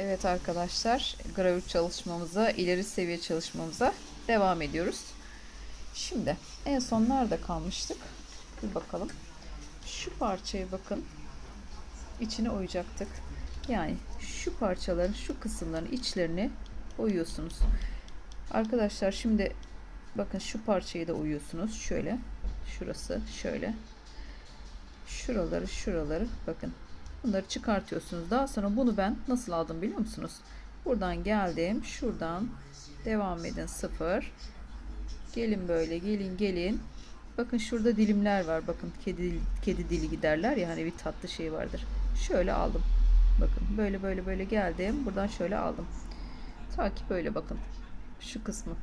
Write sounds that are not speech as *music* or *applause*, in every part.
Evet arkadaşlar, gravür çalışmamıza, ileri seviye çalışmamıza devam ediyoruz. Şimdi en son nerede kalmıştık? Bir bakalım. Şu parçaya bakın. İçine oyacaktık. Yani şu parçaların, şu kısımların içlerini oyuyorsunuz. Arkadaşlar şimdi bakın şu parçayı da oyuyorsunuz. Şöyle. Şurası şöyle. Şuraları, şuraları bakın Bunları çıkartıyorsunuz. Daha sonra bunu ben nasıl aldım biliyor musunuz? Buradan geldim. Şuradan devam edin. Sıfır. Gelin böyle. Gelin gelin. Bakın şurada dilimler var. Bakın kedi, kedi dili giderler ya hani bir tatlı şey vardır. Şöyle aldım. Bakın böyle böyle böyle geldim. Buradan şöyle aldım. Ta ki böyle bakın. Şu kısmı.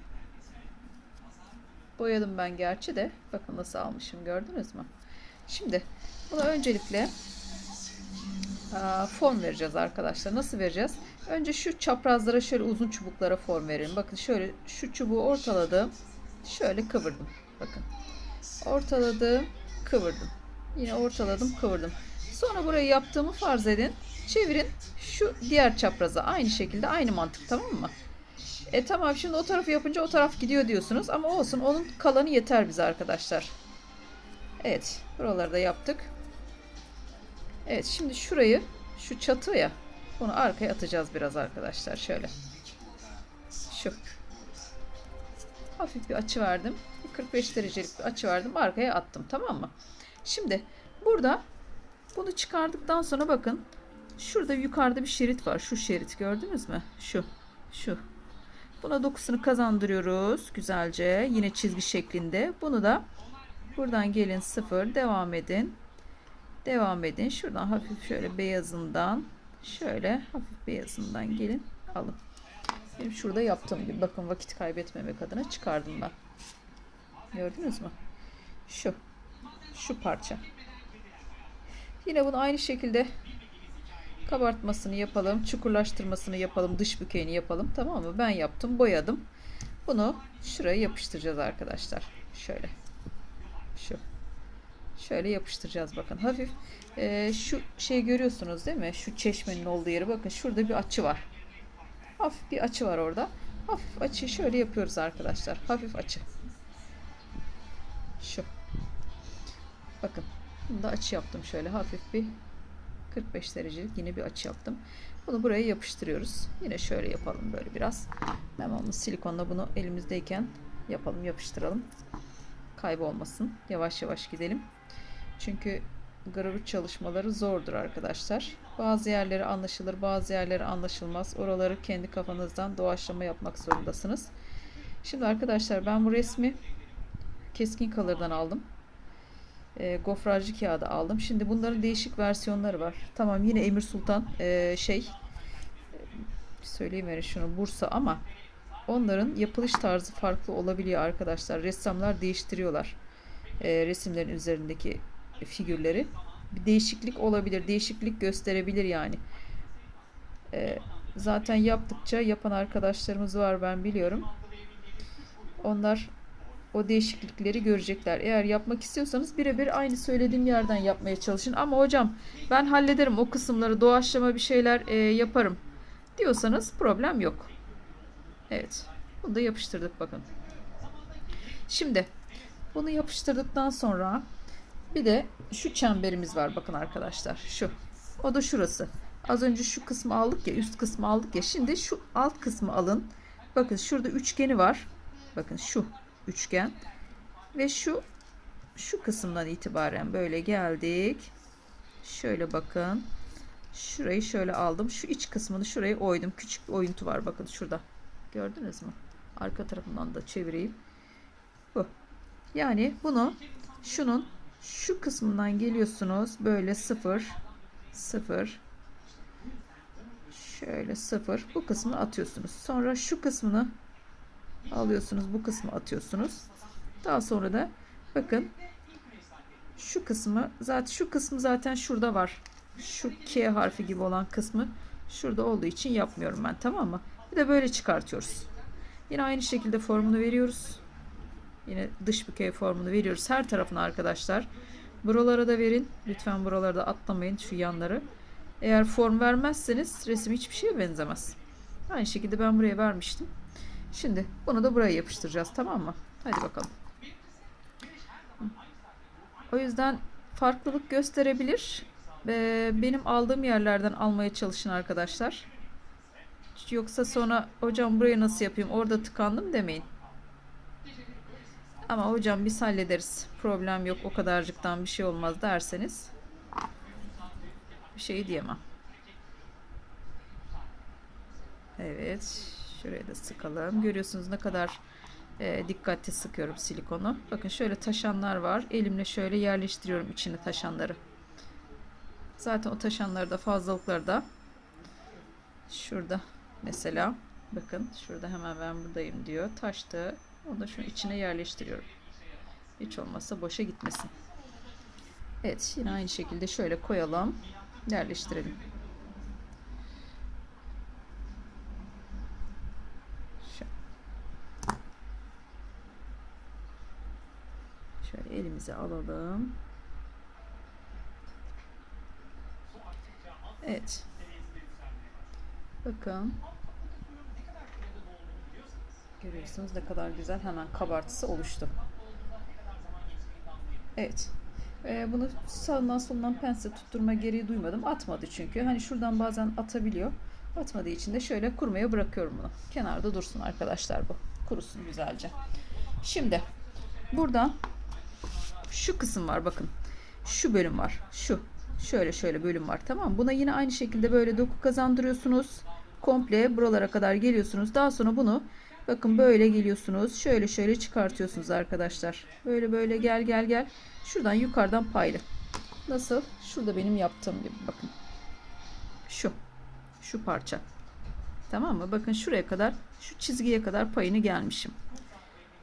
Boyadım ben gerçi de. Bakın nasıl almışım gördünüz mü? Şimdi bunu öncelikle form vereceğiz arkadaşlar. Nasıl vereceğiz? Önce şu çaprazlara şöyle uzun çubuklara form verelim. Bakın şöyle şu çubuğu ortaladım. Şöyle kıvırdım. Bakın. Ortaladım, kıvırdım. Yine ortaladım, kıvırdım. Sonra burayı yaptığımı farz edin. Çevirin şu diğer çapraza. Aynı şekilde aynı mantık tamam mı? E tamam şimdi o tarafı yapınca o taraf gidiyor diyorsunuz. Ama olsun onun kalanı yeter bize arkadaşlar. Evet. Buraları da yaptık. Evet şimdi şurayı şu çatı ya bunu arkaya atacağız biraz arkadaşlar şöyle. Şu. Hafif bir açı verdim. 45 derecelik bir açı verdim. Arkaya attım tamam mı? Şimdi burada bunu çıkardıktan sonra bakın şurada yukarıda bir şerit var. Şu şerit gördünüz mü? Şu. Şu. Buna dokusunu kazandırıyoruz güzelce. Yine çizgi şeklinde. Bunu da buradan gelin sıfır devam edin. Devam edin. Şuradan hafif şöyle beyazından şöyle hafif beyazından gelin alın. Benim şurada yaptığım gibi bakın vakit kaybetmemek adına çıkardım ben. Gördünüz mü? Şu. Şu parça. Yine bunu aynı şekilde kabartmasını yapalım. Çukurlaştırmasını yapalım. Dış bükeyini yapalım. Tamam mı? Ben yaptım. Boyadım. Bunu şuraya yapıştıracağız arkadaşlar. Şöyle. Şu. Şöyle yapıştıracağız bakın. Hafif e, şu şey görüyorsunuz değil mi? Şu çeşmenin olduğu yeri bakın. Şurada bir açı var. Hafif bir açı var orada. Hafif açıyı şöyle yapıyoruz arkadaşlar. Hafif açı. Şu. Bakın. Bunu da açı yaptım şöyle. Hafif bir 45 derecelik yine bir açı yaptım. Bunu buraya yapıştırıyoruz. Yine şöyle yapalım böyle biraz. Devamlı silikonla bunu elimizdeyken yapalım yapıştıralım. Kaybolmasın. Yavaş yavaş gidelim. Çünkü gravür çalışmaları zordur arkadaşlar. Bazı yerleri anlaşılır, bazı yerleri anlaşılmaz. Oraları kendi kafanızdan doğaçlama yapmak zorundasınız. Şimdi arkadaşlar ben bu resmi keskin kalırdan aldım. E, gofrajlı kağıdı aldım. Şimdi bunların değişik versiyonları var. Tamam yine Emir Sultan e, şey söyleyeyim şunu Bursa ama onların yapılış tarzı farklı olabiliyor arkadaşlar. Ressamlar değiştiriyorlar e, resimlerin üzerindeki figürleri. Bir değişiklik olabilir, değişiklik gösterebilir yani. E, zaten yaptıkça yapan arkadaşlarımız var ben biliyorum. Onlar o değişiklikleri görecekler. Eğer yapmak istiyorsanız birebir aynı söylediğim yerden yapmaya çalışın. Ama hocam ben hallederim o kısımları doğaçlama bir şeyler e, yaparım diyorsanız problem yok. Evet. Bunu da yapıştırdık bakın. Şimdi bunu yapıştırdıktan sonra bir de şu çemberimiz var bakın arkadaşlar. Şu. O da şurası. Az önce şu kısmı aldık ya üst kısmı aldık ya. Şimdi şu alt kısmı alın. Bakın şurada üçgeni var. Bakın şu üçgen. Ve şu şu kısımdan itibaren böyle geldik. Şöyle bakın. Şurayı şöyle aldım. Şu iç kısmını şuraya oydum. Küçük bir oyuntu var bakın şurada. Gördünüz mü? Arka tarafından da çevireyim. Bu. Yani bunu şunun şu kısmından geliyorsunuz. Böyle sıfır sıfır şöyle sıfır bu kısmı atıyorsunuz. Sonra şu kısmını alıyorsunuz. Bu kısmı atıyorsunuz. Daha sonra da bakın şu kısmı zaten şu kısmı zaten şurada var. Şu K harfi gibi olan kısmı şurada olduğu için yapmıyorum ben tamam mı? Bir de böyle çıkartıyoruz. Yine aynı şekilde formunu veriyoruz. Yine dış bükey formunu veriyoruz her tarafına arkadaşlar. Buralara da verin. Lütfen buralarda atlamayın şu yanları. Eğer form vermezseniz resim hiçbir şeye benzemez. Aynı şekilde ben buraya vermiştim. Şimdi bunu da buraya yapıştıracağız tamam mı? Hadi bakalım. O yüzden farklılık gösterebilir. Benim aldığım yerlerden almaya çalışın arkadaşlar. Yoksa sonra hocam burayı nasıl yapayım orada tıkandım demeyin. Ama hocam biz hallederiz. Problem yok o kadarcıktan bir şey olmaz derseniz bir şey diyemem. Evet. Şuraya da sıkalım. Görüyorsunuz ne kadar e, dikkatli sıkıyorum silikonu. Bakın şöyle taşanlar var. Elimle şöyle yerleştiriyorum içine taşanları. Zaten o taşanları da fazlalıkları da şurada mesela bakın şurada hemen ben buradayım diyor. Taştı. Onu da şunun içine yerleştiriyorum. Hiç olmazsa boşa gitmesin. Evet yine aynı şekilde şöyle koyalım. Yerleştirelim. Şöyle. Elimize alalım. Evet. Bakın. Görüyorsunuz ne kadar güzel hemen kabartısı oluştu. Evet. Ee, bunu sağından solundan pense tutturma gereği duymadım. Atmadı çünkü. Hani şuradan bazen atabiliyor. Atmadığı için de şöyle kurmaya bırakıyorum bunu. Kenarda dursun arkadaşlar bu. Kurusun güzelce. Şimdi burada şu kısım var bakın. Şu bölüm var. Şu. Şöyle şöyle bölüm var. Tamam mı? Buna yine aynı şekilde böyle doku kazandırıyorsunuz. Komple buralara kadar geliyorsunuz. Daha sonra bunu bakın böyle geliyorsunuz. Şöyle şöyle çıkartıyorsunuz arkadaşlar. Böyle böyle gel gel gel. Şuradan yukarıdan paylı. Nasıl? Şurada benim yaptığım gibi bakın. Şu. Şu parça. Tamam mı? Bakın şuraya kadar şu çizgiye kadar payını gelmişim.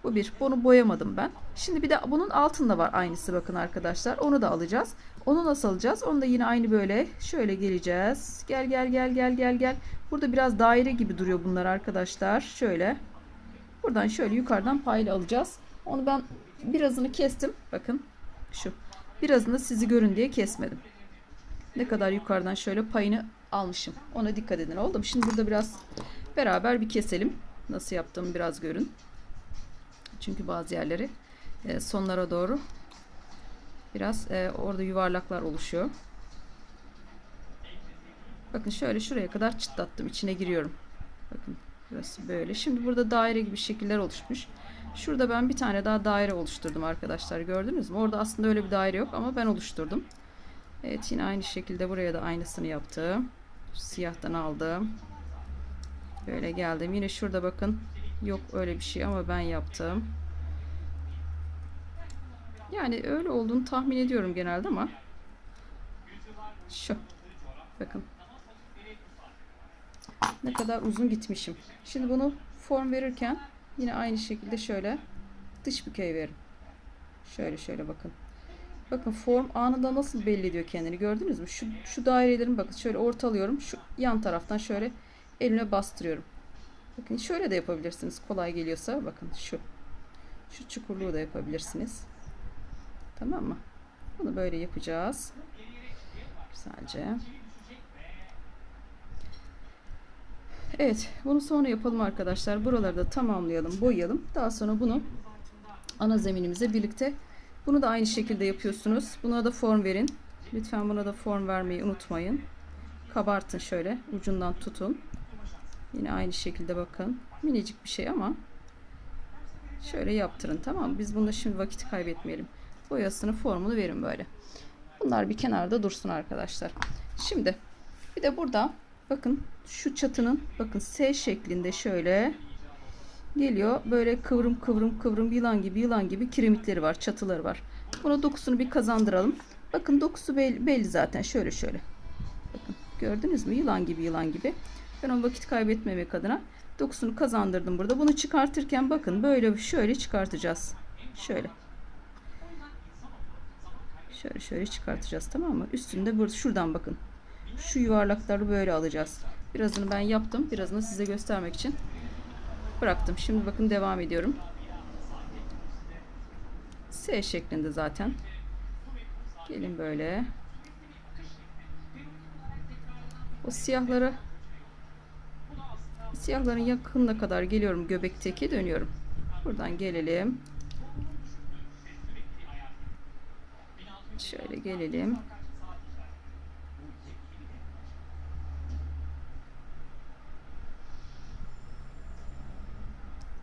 Bu bir. Bunu boyamadım ben. Şimdi bir de bunun altında var aynısı bakın arkadaşlar. Onu da alacağız. Onu nasıl alacağız? Onu da yine aynı böyle şöyle geleceğiz. Gel gel gel gel gel gel. Burada biraz daire gibi duruyor bunlar arkadaşlar. Şöyle. Buradan şöyle yukarıdan payla alacağız. Onu ben birazını kestim. Bakın şu. Birazını sizi görün diye kesmedim. Ne kadar yukarıdan şöyle payını almışım. Ona dikkat edin oldu mu? Şimdi burada biraz beraber bir keselim. Nasıl yaptığımı biraz görün. Çünkü bazı yerleri e, sonlara doğru biraz e, orada yuvarlaklar oluşuyor. Bakın şöyle şuraya kadar çıtlattım. içine giriyorum. Bakın burası böyle. Şimdi burada daire gibi şekiller oluşmuş. Şurada ben bir tane daha daire oluşturdum arkadaşlar. Gördünüz mü? Orada aslında öyle bir daire yok ama ben oluşturdum. Evet yine aynı şekilde buraya da aynısını yaptım. Siyahtan aldım. Böyle geldim. Yine şurada bakın. Yok öyle bir şey ama ben yaptım. Yani öyle olduğunu tahmin ediyorum genelde ama şu. Bakın. Ne kadar uzun gitmişim. Şimdi bunu form verirken yine aynı şekilde şöyle dış bükey verin. Şöyle şöyle bakın. Bakın form anında nasıl belli ediyor kendini gördünüz mü? Şu, şu dairelerin bakın şöyle ortalıyorum. Şu yan taraftan şöyle elimle bastırıyorum. Bakın şöyle de yapabilirsiniz. Kolay geliyorsa bakın şu. Şu çukurluğu da yapabilirsiniz. Tamam mı? Bunu böyle yapacağız. Güzelce. Evet. Bunu sonra yapalım arkadaşlar. Buraları da tamamlayalım. Boyayalım. Daha sonra bunu ana zeminimize birlikte bunu da aynı şekilde yapıyorsunuz. Buna da form verin. Lütfen buna da form vermeyi unutmayın. Kabartın şöyle. Ucundan tutun. Yine aynı şekilde bakın. Minicik bir şey ama şöyle yaptırın tamam mı? Biz bunda şimdi vakit kaybetmeyelim. Boyasını formunu verin böyle. Bunlar bir kenarda dursun arkadaşlar. Şimdi bir de burada bakın şu çatının bakın S şeklinde şöyle geliyor. Böyle kıvrım kıvrım kıvrım yılan gibi yılan gibi kiremitleri var. Çatıları var. Buna dokusunu bir kazandıralım. Bakın dokusu belli, belli zaten. Şöyle şöyle. Bakın gördünüz mü? Yılan gibi yılan gibi. Ben o vakit kaybetmemek adına dokusunu kazandırdım burada. Bunu çıkartırken bakın böyle şöyle çıkartacağız. Şöyle. Şöyle şöyle çıkartacağız tamam mı? Üstünde burada şuradan bakın. Şu yuvarlakları böyle alacağız. Birazını ben yaptım. Birazını size göstermek için bıraktım. Şimdi bakın devam ediyorum. S şeklinde zaten. Gelin böyle. O siyahlara siyahların yakınına kadar geliyorum göbekteki dönüyorum. Buradan gelelim. Şöyle gelelim.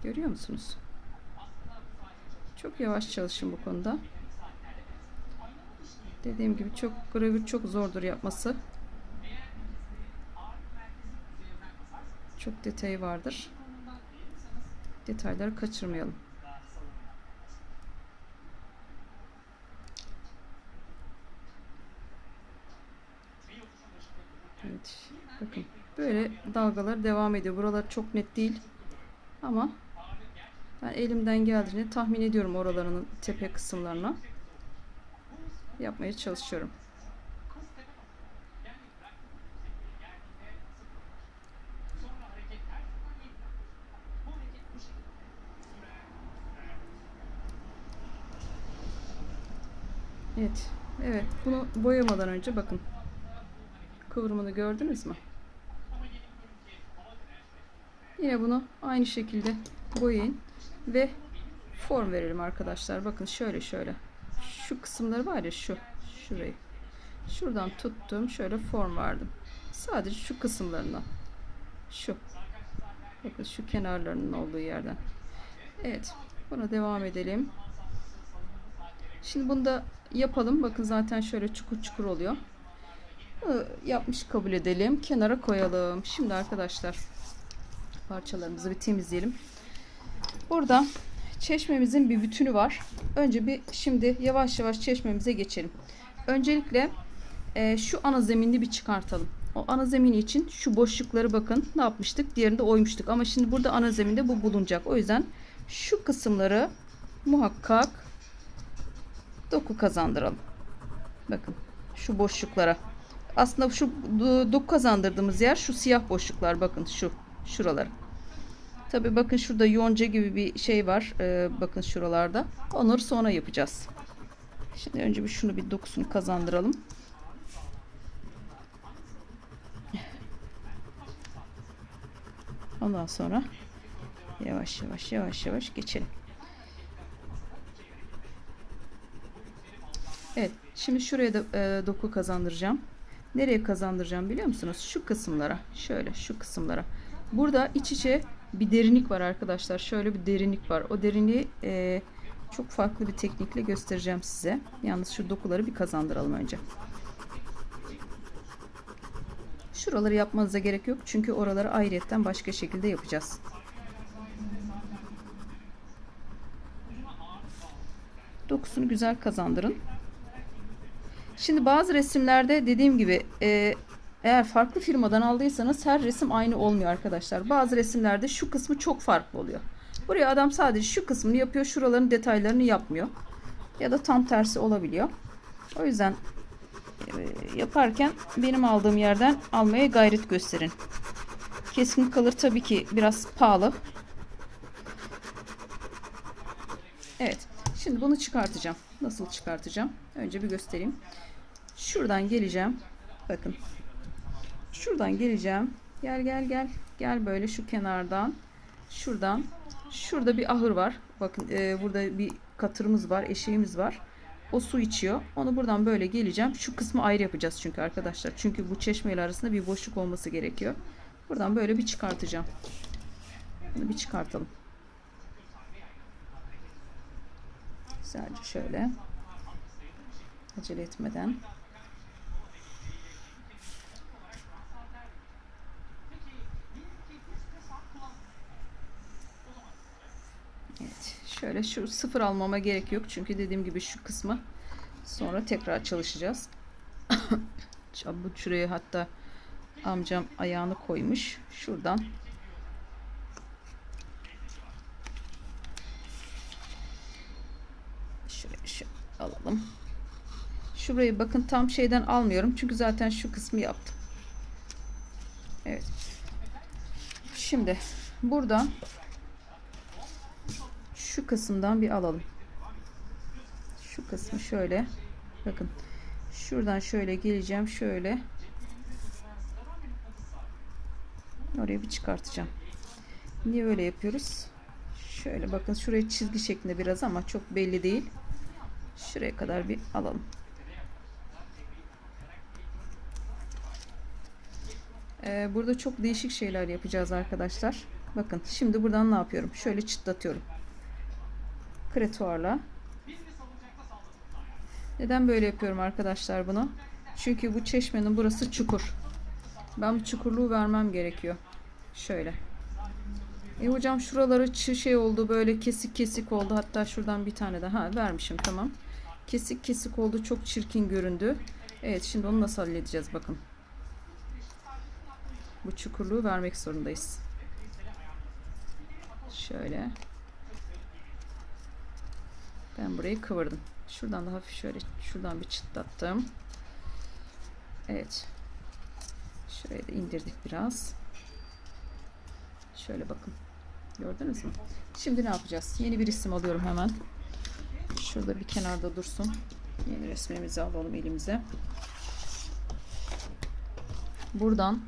Görüyor musunuz? Çok yavaş çalışın bu konuda. Dediğim gibi çok gravür çok zordur yapması. Çok detayı vardır. Detayları kaçırmayalım. Evet. Bakın böyle dalgalar devam ediyor. Buralar çok net değil. Ama ben elimden geldiğini tahmin ediyorum oralarının tepe kısımlarına. Yapmaya çalışıyorum. Evet. Evet. Bunu boyamadan önce bakın. Kıvrımını gördünüz mü? Yine bunu aynı şekilde boyayın ve form verelim arkadaşlar. Bakın şöyle şöyle. Şu kısımları var ya şu. Şurayı. Şuradan tuttum. Şöyle form verdim. Sadece şu kısımlarından. Şu. Bakın şu kenarlarının olduğu yerden. Evet. Buna devam edelim. Şimdi bunu da yapalım. Bakın zaten şöyle çukur çukur oluyor. Bunu yapmış kabul edelim. Kenara koyalım. Şimdi arkadaşlar parçalarımızı bir temizleyelim. Burada çeşmemizin bir bütünü var. Önce bir şimdi yavaş yavaş çeşmemize geçelim. Öncelikle e, şu ana zeminini bir çıkartalım. O ana zemini için şu boşlukları bakın ne yapmıştık? Diğerinde oymuştuk. Ama şimdi burada ana zeminde bu bulunacak. O yüzden şu kısımları muhakkak doku kazandıralım. Bakın şu boşluklara. Aslında şu doku kazandırdığımız yer şu siyah boşluklar. Bakın şu şuralar. Tabi bakın şurada yonca gibi bir şey var. Ee, bakın şuralarda. Onları sonra yapacağız. Şimdi önce bir şunu bir dokusunu kazandıralım. Ondan sonra yavaş yavaş yavaş yavaş geçelim. Evet. Şimdi şuraya da e, doku kazandıracağım. Nereye kazandıracağım biliyor musunuz? Şu kısımlara. Şöyle şu kısımlara. Burada iç içe bir derinlik var arkadaşlar. Şöyle bir derinlik var. O derinliği e, çok farklı bir teknikle göstereceğim size. Yalnız şu dokuları bir kazandıralım önce. Şuraları yapmanıza gerek yok. Çünkü oraları ayrıyetten başka şekilde yapacağız. Dokusunu güzel kazandırın. Şimdi bazı resimlerde dediğim gibi e, eğer farklı firmadan aldıysanız her resim aynı olmuyor arkadaşlar. Bazı resimlerde şu kısmı çok farklı oluyor. Buraya adam sadece şu kısmını yapıyor. Şuraların detaylarını yapmıyor. Ya da tam tersi olabiliyor. O yüzden e, yaparken benim aldığım yerden almaya gayret gösterin. Keskin kalır tabii ki biraz pahalı. Evet. Şimdi bunu çıkartacağım. Nasıl çıkartacağım? Önce bir göstereyim. Şuradan geleceğim. Bakın. Şuradan geleceğim. Gel gel gel. Gel böyle şu kenardan. Şuradan. Şurada bir ahır var. Bakın e, burada bir katırımız var. Eşeğimiz var. O su içiyor. Onu buradan böyle geleceğim. Şu kısmı ayrı yapacağız çünkü arkadaşlar. Çünkü bu çeşmeyle arasında bir boşluk olması gerekiyor. Buradan böyle bir çıkartacağım. Bunu bir çıkartalım. Sadece şöyle. Acele etmeden. Evet. Şöyle şu sıfır almama gerek yok. Çünkü dediğim gibi şu kısmı sonra tekrar çalışacağız. *coughs* Bu şuraya hatta amcam ayağını koymuş. Şuradan şuraya şöyle alalım. Şurayı bakın tam şeyden almıyorum. Çünkü zaten şu kısmı yaptım. Evet. Şimdi buradan şu kısımdan bir alalım. Şu kısmı şöyle. Bakın. Şuradan şöyle geleceğim. Şöyle. Oraya bir çıkartacağım. Niye öyle yapıyoruz? Şöyle bakın şuraya çizgi şeklinde biraz ama çok belli değil. Şuraya kadar bir alalım. Ee, burada çok değişik şeyler yapacağız arkadaşlar. Bakın şimdi buradan ne yapıyorum? Şöyle çıtlatıyorum. Kretuarla. Neden böyle yapıyorum arkadaşlar bunu? Çünkü bu çeşmenin burası çukur. Ben bu çukurluğu vermem gerekiyor. Şöyle. E hocam şuraları şey oldu böyle kesik kesik oldu. Hatta şuradan bir tane daha vermişim tamam. Kesik kesik oldu. Çok çirkin göründü. Evet şimdi onu nasıl halledeceğiz bakın. Bu çukurluğu vermek zorundayız. Şöyle. Ben burayı kıvırdım. Şuradan da hafif şöyle şuradan bir çıtlattım. Evet. Şurayı da indirdik biraz. Şöyle bakın. Gördünüz mü? Şimdi ne yapacağız? Yeni bir isim alıyorum hemen. Şurada bir kenarda dursun. Yeni resmimizi alalım elimize. Buradan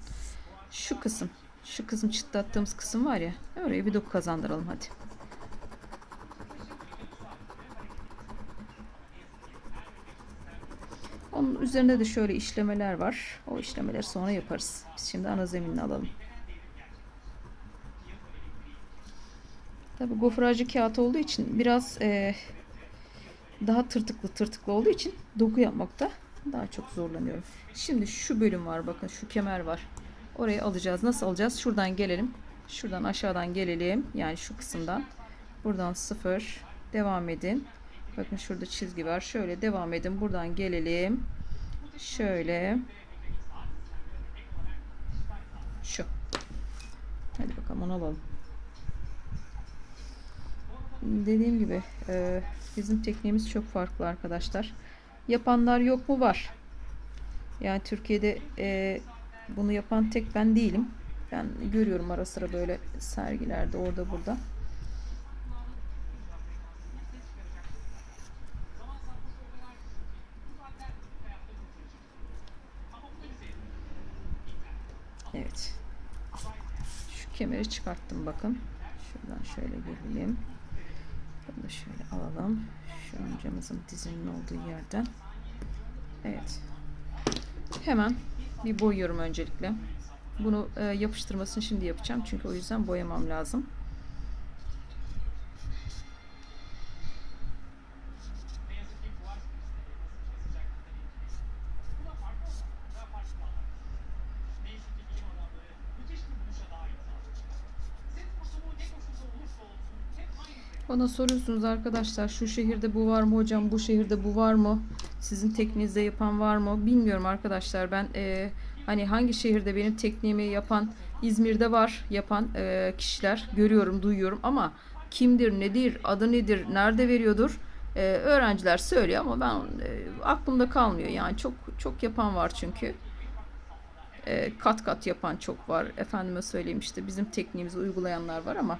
şu kısım, şu kısım çıtlattığımız kısım var ya, oraya bir doku kazandıralım hadi. Onun üzerinde de şöyle işlemeler var. O işlemeleri sonra yaparız. Biz şimdi ana zeminini alalım. Tabi gofrajlı kağıt olduğu için biraz eee, daha tırtıklı tırtıklı olduğu için doku yapmakta daha çok zorlanıyorum. Şimdi şu bölüm var bakın şu kemer var. Orayı alacağız. Nasıl alacağız? Şuradan gelelim. Şuradan aşağıdan gelelim. Yani şu kısımdan. Buradan sıfır. Devam edin. Bakın şurada çizgi var. Şöyle devam edin. Buradan gelelim. Şöyle. Şu. Hadi bakalım onu alalım. Dediğim gibi e, bizim tekniğimiz çok farklı arkadaşlar. Yapanlar yok mu? Var. Yani Türkiye'de e, bunu yapan tek ben değilim. Ben görüyorum ara sıra böyle sergilerde orada burada. Evet. Şu kemeri çıkarttım bakın. Şuradan şöyle gelelim. Bunu şöyle alalım. Şu amcamızın dizinin olduğu yerden. Evet. Hemen bir boyuyorum öncelikle. Bunu e, yapıştırmasını şimdi yapacağım. Çünkü o yüzden boyamam lazım. Bana soruyorsunuz arkadaşlar şu şehirde bu var mı hocam? Bu şehirde bu var mı? Sizin tekniğinizde yapan var mı? Bilmiyorum arkadaşlar. Ben e, hani hangi şehirde benim tekniğimi yapan İzmir'de var yapan e, kişiler görüyorum duyuyorum ama kimdir nedir adı nedir nerede veriyordur e, öğrenciler söylüyor ama ben e, aklımda kalmıyor. Yani çok çok yapan var çünkü. E, kat kat yapan çok var. Efendime söyleyeyim işte bizim tekniğimizi uygulayanlar var ama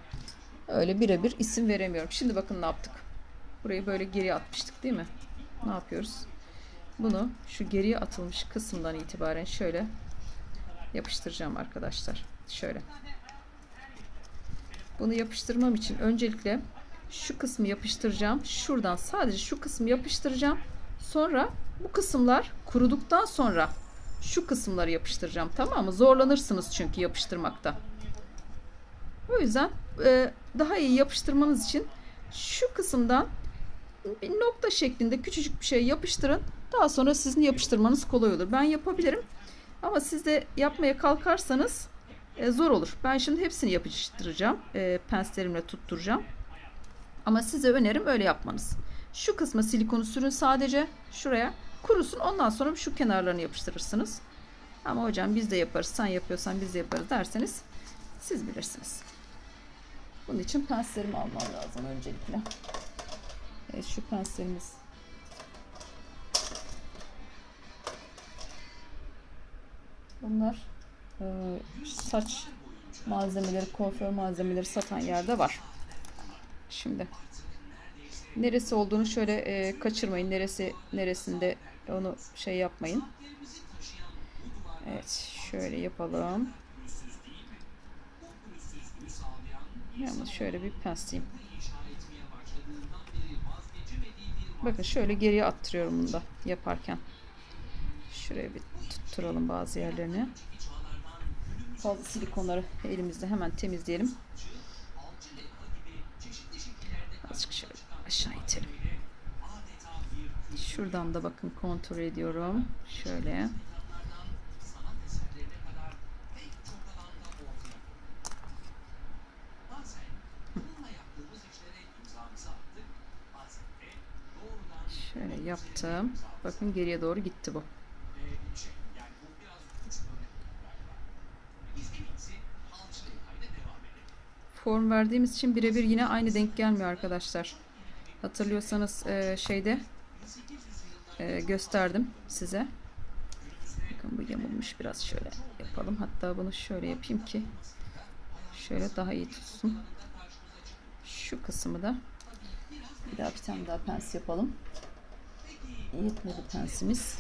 Öyle birebir isim veremiyorum. Şimdi bakın ne yaptık. Burayı böyle geriye atmıştık değil mi? Ne yapıyoruz? Bunu şu geriye atılmış kısımdan itibaren şöyle yapıştıracağım arkadaşlar. Şöyle. Bunu yapıştırmam için öncelikle şu kısmı yapıştıracağım. Şuradan sadece şu kısmı yapıştıracağım. Sonra bu kısımlar kuruduktan sonra şu kısımları yapıştıracağım. Tamam mı? Zorlanırsınız çünkü yapıştırmakta. O yüzden e, daha iyi yapıştırmanız için şu kısımdan bir nokta şeklinde küçücük bir şey yapıştırın. Daha sonra sizin yapıştırmanız kolay olur. Ben yapabilirim. Ama siz de yapmaya kalkarsanız e, zor olur. Ben şimdi hepsini yapıştıracağım. E, penslerimle tutturacağım. Ama size önerim öyle yapmanız. Şu kısma silikonu sürün sadece. Şuraya kurusun. Ondan sonra şu kenarlarını yapıştırırsınız. Ama hocam biz de yaparız. Sen yapıyorsan biz de yaparız derseniz siz bilirsiniz. Bunun için penslerimi almam lazım öncelikle. Evet şu penslerimiz. Bunlar e, saç malzemeleri, kuaför malzemeleri satan yerde var. Şimdi neresi olduğunu şöyle e, kaçırmayın. Neresi neresinde onu şey yapmayın. Evet şöyle yapalım. Yalnız şöyle bir pensleyeyim. Bakın şöyle geriye attırıyorum bunu da yaparken. Şuraya bir tutturalım bazı yerlerini. Fazla silikonları elimizde hemen temizleyelim. Azıcık şöyle aşağı itelim. Şuradan da bakın kontrol ediyorum. Şöyle. Şöyle yaptım. Bakın geriye doğru gitti bu. Form verdiğimiz için birebir yine aynı denk gelmiyor arkadaşlar. Hatırlıyorsanız e, şeyde e, gösterdim size. Bakın bu yamulmuş biraz şöyle yapalım. Hatta bunu şöyle yapayım ki şöyle daha iyi tutsun. Şu kısmı da bir daha bir tane daha pens yapalım. Yetmedi pensimiz.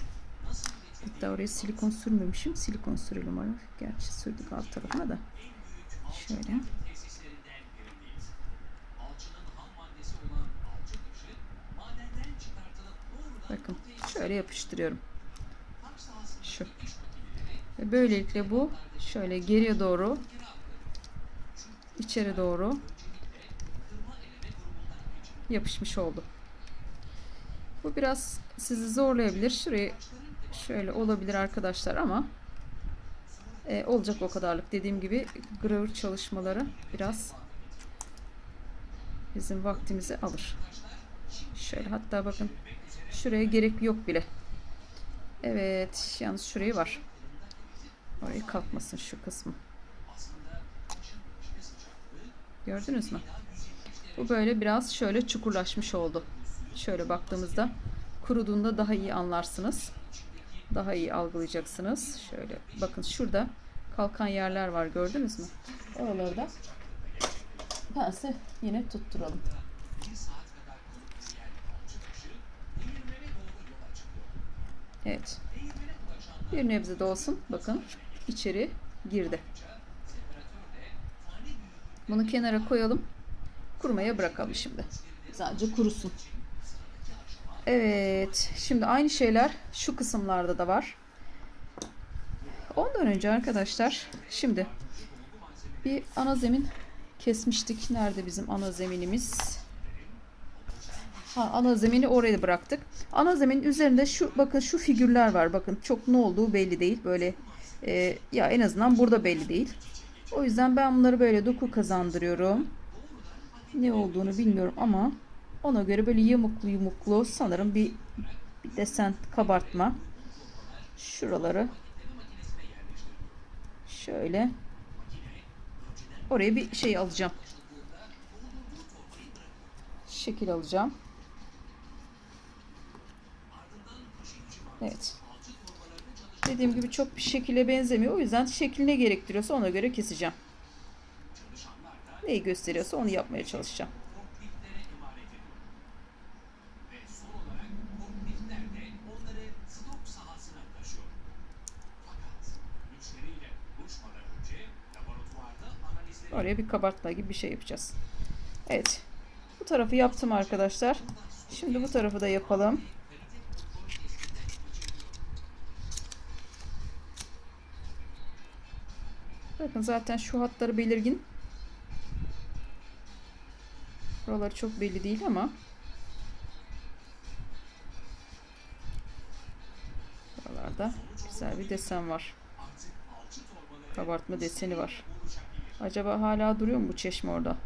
Hatta oraya silikon sürmemişim. Silikon sürelim oraya. Gerçi sürdük alt tarafına da. Şöyle. Bakın şöyle yapıştırıyorum. Şu. Ve böylelikle bu şöyle geriye doğru içeri doğru yapışmış oldu. Bu biraz sizi zorlayabilir. Şurayı şöyle olabilir arkadaşlar ama e, olacak o kadarlık. Dediğim gibi gravür çalışmaları biraz bizim vaktimizi alır. Şöyle hatta bakın şuraya gerek yok bile. Evet yalnız şurayı var. Orayı kalkmasın şu kısmı. Gördünüz mü? Bu böyle biraz şöyle çukurlaşmış oldu. Şöyle baktığımızda kuruduğunda daha iyi anlarsınız. Daha iyi algılayacaksınız. Şöyle bakın şurada kalkan yerler var gördünüz mü? Oraları da pense yine tutturalım. Evet. Bir nebze de olsun. Bakın içeri girdi. Bunu kenara koyalım. Kurumaya bırakalım şimdi. Sadece kurusun. Evet. Şimdi aynı şeyler şu kısımlarda da var. Ondan önce arkadaşlar şimdi bir ana zemin kesmiştik. Nerede bizim ana zeminimiz? Ha, ana zemini oraya bıraktık. Ana zeminin üzerinde şu bakın şu figürler var. Bakın çok ne olduğu belli değil. Böyle e, ya en azından burada belli değil. O yüzden ben bunları böyle doku kazandırıyorum. Ne olduğunu bilmiyorum ama ona göre böyle yumuklu yumuklu sanırım bir, bir desen kabartma. Şuraları şöyle oraya bir şey alacağım. Şekil alacağım. Evet. Dediğim gibi çok bir şekile benzemiyor. O yüzden şekil ne gerektiriyorsa ona göre keseceğim. Neyi gösteriyorsa onu yapmaya çalışacağım. Oraya bir kabartma gibi bir şey yapacağız. Evet. Bu tarafı yaptım arkadaşlar. Şimdi bu tarafı da yapalım. Bakın zaten şu hatları belirgin. Buraları çok belli değil ama buralarda güzel bir desen var. Kabartma deseni var. Acaba hala duruyor mu bu çeşme orada?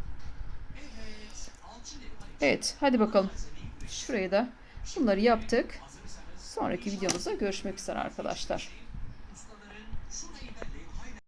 Evet, hadi bakalım. Şurayı da bunları yaptık. Sonraki videomuzda görüşmek üzere arkadaşlar.